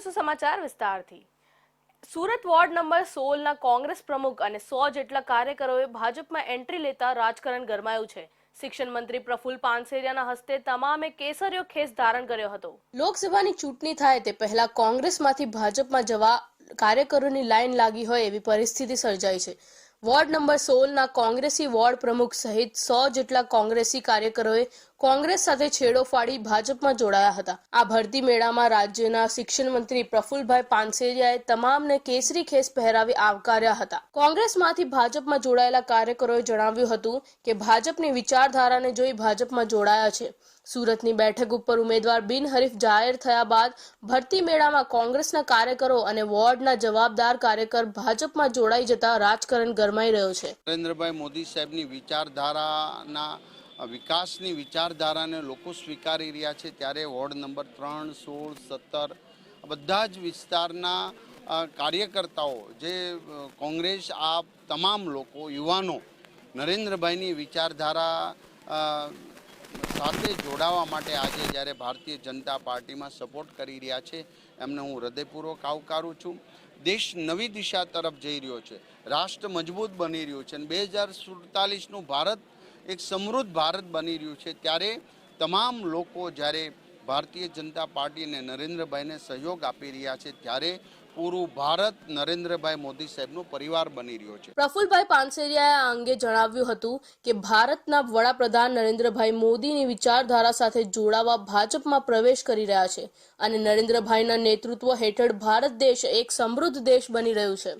જોશું સમાચાર વિસ્તારથી. સુરત વોર્ડ નંબર સોળના કોંગ્રેસ પ્રમુખ અને સો જેટલા કાર્યકરોએ ભાજપમાં એન્ટ્રી લેતા રાજકારણ ગરમાયું છે. શિક્ષણ મંત્રી પ્રફુલ પાનસેરિયાના હસ્તે તમામે કેસરીયો ખેસ ધારણ કર્યો હતો. લોકસભાની ચૂંટણી થાય તે પહેલા કોંગ્રેસમાંથી ભાજપમાં જવા કાર્યકરોની લાઈન લાગી હોય એવી પરિસ્થિતિ સર્જાઈ છે. વોર્ડ નંબર સોળના કોંગ્રેસી વોર્ડ પ્રમુખ સહિત સો જેટલા કોંગ્રેસી કાર્યકરોએ કોંગ્રેસ સાથે છેડો ફાડી ભાજપમાં જોડાયા હતા. આ ભરતી મેળામાં રાજ્યના શિક્ષણ મંત્રી પ્રફુલભાઈ પાનસેરિયાએ તમામને કેસરી ખેસ પહેરાવી આવકાર્યા હતા. કોંગ્રેસમાંથી ભાજપમાં જોડાયેલા કાર્યકરોએ જણાવ્યું હતું કે, ભાજપની વિચારધારાને જોઈ ભાજપમાં જોડાયા છે. સુરતની બેઠક ઉપર ઉમેદવાર બિનહરીફ જાહેર થયા બાદ ભરતી મેળામાં કોંગ્રેસના કાર્યકરો અને વોર્ડના જવાબદાર કાર્યકર ભાજપમાં જોડાઈ જતા રાજકારણ ગરમાઈ રહ્યો છે. નરેન્દ્રભાઈ મોદી સાહેબની વિચારધારાના વિકાસની વિચારધારાને લોકો સ્વીકારી રહ્યા છે ત્યારે વોર્ડ નંબર ત્રણ, સોળ, સત્તર બધા જ વિસ્તારના કાર્યકર્તાઓ જે કોંગ્રેસ આ તમામ લોકો, યુવાનો નરેન્દ્રભાઈની વિચારધારા સાથે જોડાવા માટે આજે જ્યારે ભારતીય જનતા પાર્ટીમાં સપોર્ટ કરી રહ્યા છે, એમને હું હૃદયપૂર્વક આવકારું છું. દેશ નવી દિશા તરફ જઈ રહ્યો છે, રાષ્ટ્ર મજબૂત બની રહ્યું છે અને બે હજાર સુડતાલીસનું ભારત એક સમૃદ્ધ ભારત બની રહ્યું છે. ત્યારે તમામ લોકો જ્યારે ભારતીય જનતા પાર્ટી અને નરેન્દ્રભાઈને સહયોગ આપી રહ્યા છે ત્યારે પૂરું ભારત નરેન્દ્રભાઈ મોદી સાહેબનો પરિવાર બની રહ્યો છે. પ્રફુલભાઈ પાનસેરિયાએ આ અંગે જણાવ્યું હતું કે ભારતના વડાપ્રધાન નરેન્દ્રભાઈ મોદીની વિચારધારા સાથે જોડાવા ભાજપમાં પ્રવેશ કરી રહ્યા છે અને નરેન્દ્રભાઈના નેતૃત્વ હેઠળ ભારત દેશ એક સમૃદ્ધ દેશ બની રહ્યું છે.